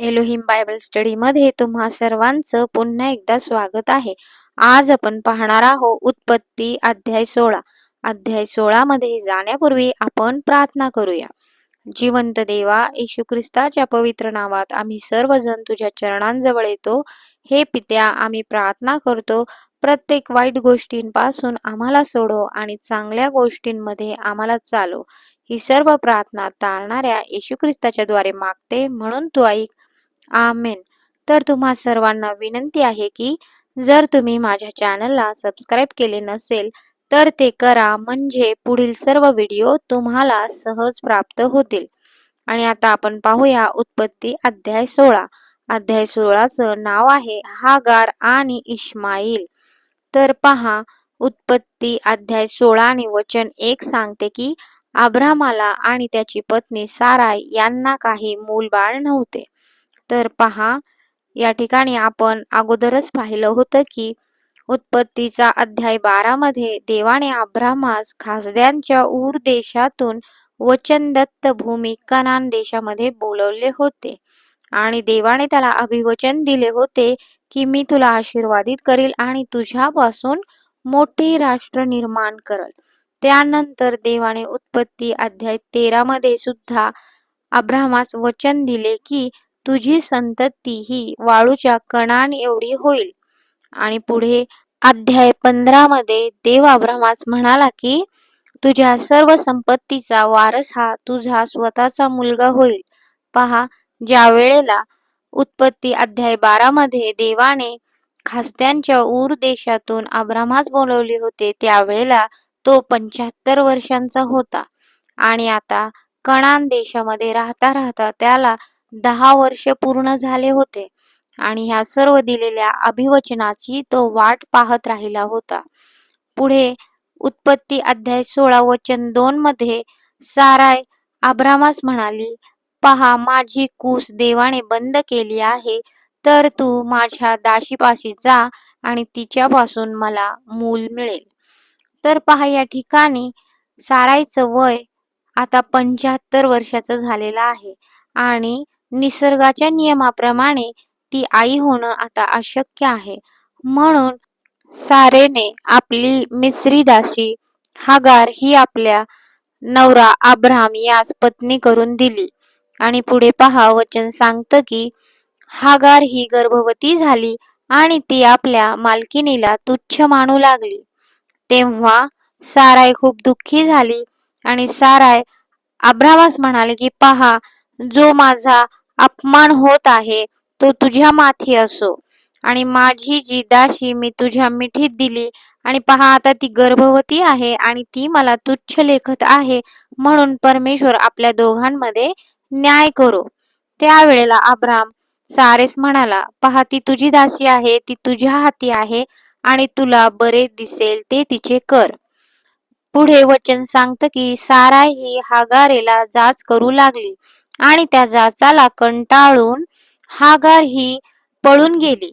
Elohim Bible स्टडीमध्ये तुम्हा सर्वांचं पुन्हा एकदा स्वागत आहे. आज आपण पाहणार आहोत उत्पत्ती अध्याय सोळा. अध्याय सोळा मध्ये जाण्यापूर्वी आपण प्रार्थना करूया. जिवंत देवा येशू ख्रिस्ताच्या पवित्र नावात आम्ही सर्वजण तुझ्या चरणांजवळ येतो. हे पित्या आम्ही प्रार्थना करतो. प्रत्येक वाईट गोष्टींपासून आम्हाला सोडो आणि चांगल्या गोष्टींमध्ये आम्हाला चालव ही सर्व प्रार्थना तारणाऱ्या येशू ख्रिस्ताच्या द्वारे मागते म्हणून तू ऐक. आमेन. तर तुम्हा सर्वांना विनंती आहे की जर तुम्ही माझ्या चॅनलला सबस्क्राईब केले नसेल तर ते करा. म्हणजे पुढील सर्व व्हिडिओ तुम्हाला सहज प्राप्त होतील. आणि आता आपण पाहूया उत्पत्ती अध्याय सोळा. अध्याय सोळाचं नाव आहे हागार आणि इश्माईल. तर पहा उत्पत्ती अध्याय सोळा आणि वचन एक सांगते की आब्रामाला आणि त्याची पत्नी साराय यांना काही मूलबाळ नव्हते. तर पहा या ठिकाणी आपण अगोदरच पाहिलं होतं की उत्पत्तीचा अध्याय बारामध्ये देवाने आब्रामास खासद्यांच्या ऊर देशातून वचनदत्त भूमी कनान देशामध्ये बोलवले होते. आणि देवाने त्याला अभिवचन दिले होते की मी तुला आशीर्वादित करील आणि तुझ्यापासून मोठे राष्ट्र निर्माण करल. त्यानंतर देवाने उत्पत्ती अध्याय तेरा मध्ये सुद्धा अब्रामास वचन दिले की तुझी संतती ही वाळूच्या कणान एवढी होईल. आणि पुढे अध्याय पंधरा मध्ये देव अब्रामास म्हणाला की तुझ्या सर्व संपत्तीचा वारस हा तुझा स्वतःचा मुलगा होईल. पहा ज्या वेळेला उत्पत्ती अध्याय बारा मध्ये देवाने खासद्यांच्या ऊर देशातून अब्रामास बोलवले होते त्यावेळेला तो पंच्याहत्तर वर्षांचा होता. आणि आता कणान देशामध्ये राहता राहता त्याला दहा वर्ष पूर्ण झाले होते आणि ह्या सर्व दिलेल्या अभिवचनाची तो वाट पाहत राहिला होता. पुढे उत्पत्ती अध्याय सोळा वचन दोन मध्ये साराय आब्रामास म्हणाली पहा माझी कूस देवाने बंद केली आहे तर तू माझ्या दाशीपाशी जा आणि तिच्यापासून मला मूल मिळेल. तर पहा या ठिकाणी सारायचं वय आता पंच्याहत्तर वर्षाचं झालेलं आहे आणि निसर्गाच्या नियमाप्रमाणे ती आई होणं आता अशक्य आहे. म्हणून सारेने आपली मिसरी दासी हागार ही आपल्या नवरा आब्राम यास पत्नी करून दिली. आणि पुढे पहा वचन सांगतं की हागार ही गर्भवती झाली आणि ती आपल्या मालकिनीला तुच्छ मानू लागली. तेव्हा साराय खूप दुःखी झाली आणि साराय अब्रामास म्हणाले की पहा जो माझा अपमान होत आहे तो तुझ्या माथी असो. आणि माझी जी दाशी मी तुझ्या मिठीत दिली आणि पहा आता ती गर्भवती आहे आणि ती मला तुच्छ लेखत आहे म्हणून परमेश्वर आपल्या दोघांमध्ये न्याय करो. त्यावेळेला अब्राम सारेस म्हणाला पहा ती तुझी दासी आहे ती तुझ्या हाती आहे आणि तुला बरे दिसेल ते तिचे कर. पुढे वचन सांगतं की सारा ही हागारेला जाच करू लागली. आणि त्या जाचाला कंटाळून हागार ही पळून गेली.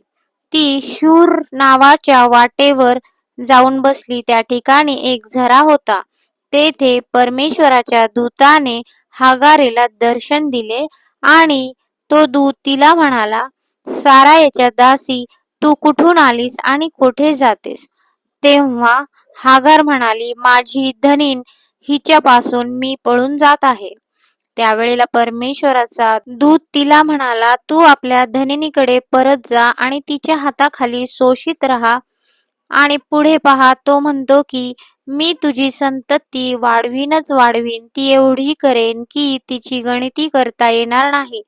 ती शूर नावाच्या वाटेवर जाऊन बसली. त्या ठिकाणी एक झरा होता. तेथे परमेश्वराच्या दूताने हागारेला दर्शन दिले आणि तो दूत तिला म्हणाला सारा याच्या दासी तू कुठून आलीस आणि कुठे जातेस? तेव्हा हागार म्हणाली माझी धनीन हिच्यापासून मी पळून जात आहे. त्यावेळेला परमेश्वराचा दूत तिला म्हणाला तू आपल्या धनिनीकडे परत जा आणि तिच्या हाताखाली शोषित राहा आणि पुढे पहा तो म्हणतो की मी तुझी संतती वाढवीनच वाढवीन ती एवढी करेन की तिची गणिती करता येणार नाही.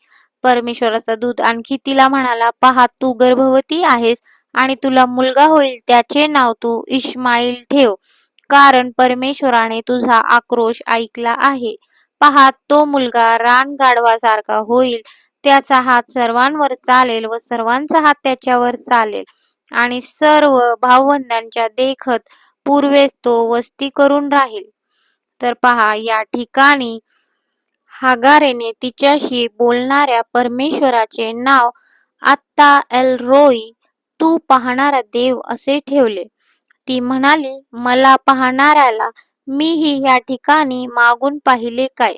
परमेश्वराचा दूत आणखी तिला म्हणाला पहा तू गर्भवती आहेस आणि तुला मुलगा होईल त्याचे नाव तू इश्माईल ठेव कारण परमेश्वराने तुझा आक्रोश ऐकला आहे. पहा तो मुलगा रान गाढवासारखा होईल त्याचा हात सर्वांवर चालेल व सर्वांचा हात त्याच्यावर चालेल. आणि सर्व भाववंदांच्या देखत पूर्वेस तो वस्ती करून राहील. तर पहा या ठिकाणी हागारेने तिच्याशी बोलणाऱ्या परमेश्वराचे नाव आत्ता एल रोई तू पाहणारा देव असे ठेवले. ती म्हणाली मला पाहणाऱ्याला मीही या ठिकाणी मागून पाहिले काय?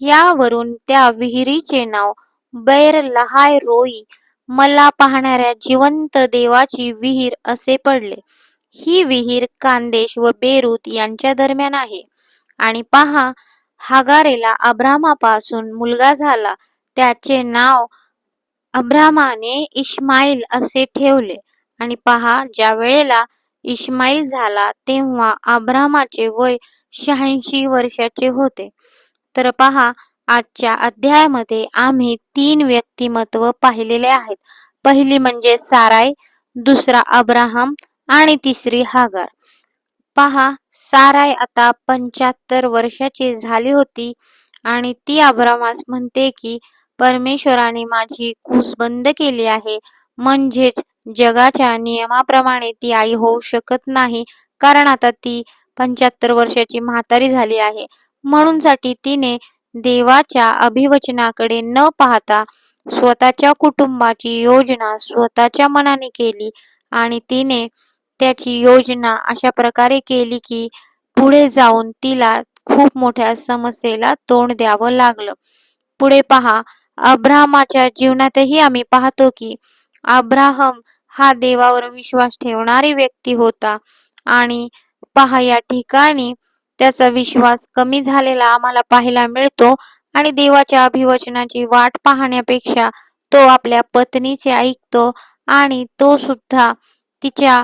यावरून त्या विहिरीचे नाव बैर लहाय रोई मला पाहणाऱ्या जिवंत देवाची विहीर असे पडले. ही विहीर कांदेश व बेरूत यांच्या दरम्यान आहे. आणि पहा हागारेला अब्रामापासून मुलगा झाला. त्याचे नाव अब्रामाने इश्माईल असे ठेवले. आणि पहा ज्या वेळेला इश्माईल झाला तेव्हा अब्रामाचे वय शहाऐंशी वर्षाचे होते. तर पहा आजच्या अध्यायामध्ये आम्ही तीन व्यक्तिमत्व पाहिलेले आहेत. पहिली म्हणजे साराय दुसरा अब्राहम आणि तिसरी हागार. पहा साराय आता पंच्याहत्तर वर्षाची झाली होती आणि ती अब्रामास म्हणते की परमेश्वराने माझी कूस बंद केली आहे. म्हणजेच जगाच्या नियमाप्रमाणे ती आई होऊ शकत नाही. कारण आता ती पंच्याहत्तर वर्षाची म्हातारी झाली आहे. म्हणूनसाठी तिने देवाच्या अभिवचनाकडे न पाहता स्वतःच्या कुटुंबाची योजना स्वतःच्या मनाने केली आणि तिने त्याची योजना अशा प्रकारे केली की पुढे जाऊन तिला खूप मोठ्या समस्येला तोंड द्यावं लागलं. पुढे पहा अब्राहमाच्या जीवनातही आम्ही पाहतो की अब्राहम हा देवावर विश्वास ठेवणारी व्यक्ती होता. आणि पहा या ठिकाणी त्याचा विश्वास कमी झालेला आम्हाला पाहायला मिळतो आणि देवाच्या अभिवचनाची वाट पाहण्यापेक्षा तो आपल्या पत्नीचे ऐकतो आणि तो सुद्धा तिच्या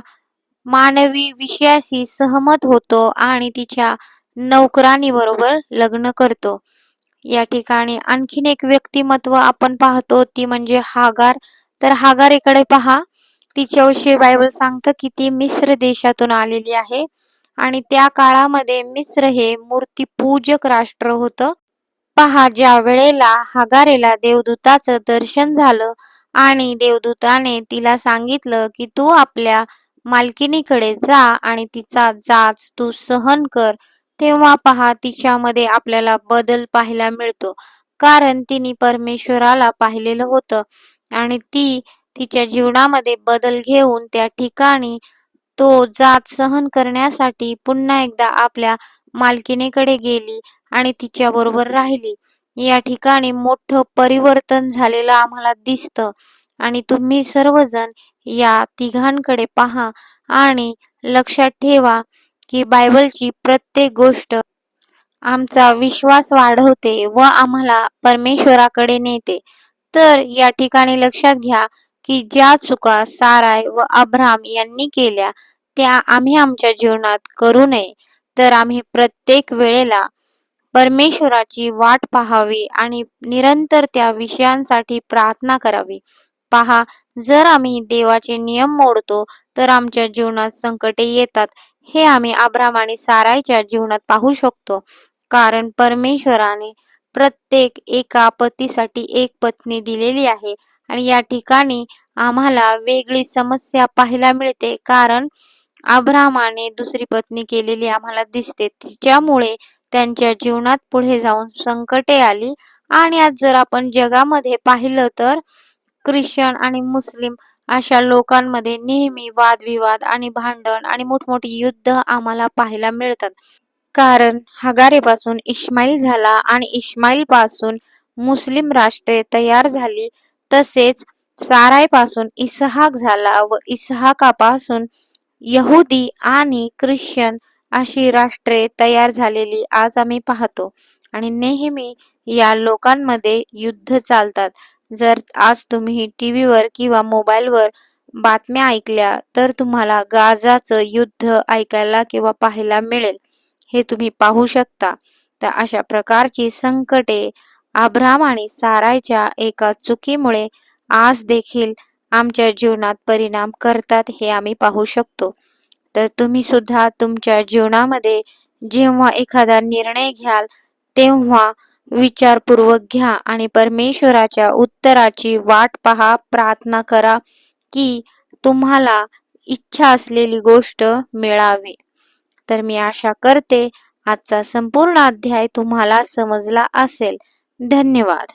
मानवी विषयाशी सहमत होतो आणि तिच्या नौकरानी बरोबर लग्न करतो. या ठिकाणी आणखीन एक व्यक्तिमत्व आपण पाहतो ती म्हणजे हागार. तर हागारेकडे पहा. तिच्याविषयी बायबल सांगतं की ती मिस्र देशातून आलेली आहे. आणि त्या काळामध्ये मिस्र हे मूर्तीपूजक राष्ट्र होतं. पहा ज्या वेळेला हागारेला देवदूताचं दर्शन झालं आणि देवदूताने तिला सांगितलं की तू आपल्या मालकिनीकडे जा आणि तिचा जाच तू सहन कर तेव्हा पहा तिच्यामध्ये आपल्याला बदल पाहायला मिळतो. कारण तिने परमेश्वराला पाहिलेलं होतं. आणि ती तिच्या जीवनामध्ये बदल घेऊन त्या ठिकाणी तो जात सहन करण्यासाठी पुन्हा एकदा आपल्या मालकीनेकडे गेली आणि तिच्या बरोबर राहिली. या ठिकाणी मोठं परिवर्तन झालेलं आम्हाला दिसतं. आणि तुम्ही सर्वजण या तिघांकडे पहा आणि लक्षात ठेवा की बायबलची प्रत्येक गोष्ट आमचा विश्वास वाढवते व आम्हाला परमेश्वराकडे नेते. तर या ठिकाणी लक्षात घ्या की ज्या चुका साराय व अब्राम यांनी केल्या त्या आम्ही आमच्या जीवनात करू नये. तर आम्ही प्रत्येक वेळेला परमेश्वराची वाट पाहावी आणि निरंतर त्या विषयांसाठी प्रार्थना करावी. पहा जर आम्ही देवाचे नियम मोडतो तर आमच्या जीवनात संकटे येतात हे आम्ही अब्राम आणि सारायच्या जीवनात पाहू शकतो. कारण परमेश्वराने प्रत्येक एका पतीसाठी एक पत्नी दिलेली आहे आणि या ठिकाणी आम्हाला वेगळी समस्या पाहायला मिळते. कारण अब्रामाने दुसरी पत्नी केलेली आम्हाला दिसते. तिच्यामुळे त्यांच्या जीवनात पुढे जाऊन संकटे आली. आणि आज जर आपण जगामध्ये पाहिलं तर ख्रिश्चन आणि मुस्लिम अशा लोकांमध्ये नेहमी वादविवाद आणि भांडण आणि मोठमोठी युद्ध आम्हाला पाहायला मिळतात. कारण हगारेपासून इस्माईल झाला आणि इस्माईल पासून मुस्लिम राष्ट्रे तयार झाली. तसेच सारायपासून इसहाक झाला व इसहाकापासून यहुदी आणि ख्रिश्चन अशी राष्ट्रे तयार झालेली आज आम्ही पाहतो. आणि नेहमी या लोकांमध्ये युद्ध चालतात. जर आज तुम्ही टी व्हीवर किंवा मोबाईलवर बातम्या ऐकल्या तर तुम्हाला गाजाचं युद्ध ऐकायला किंवा पाहायला मिळेल. हे तुम्ही पाहू शकता. तर अशा प्रकारची संकटे अब्राम आणि सारायच्या एका चुकीमुळे आज देखील आमच्या जीवनात परिणाम करतात हे आम्ही पाहू शकतो. तर तुम्ही सुद्धा तुमच्या जीवनामध्ये जेव्हा एखादा निर्णय घ्याल तेव्हा विचारपूर्वक घ्या आणि परमेश्वराच्या उत्तराची वाट पहा प्रार्थना करा की तुम्हाला इच्छा असलेली गोष्ट मिळावी. तर मी आशा करते आजचा संपूर्ण अध्याय तुम्हाला समजला असेल. धन्यवाद.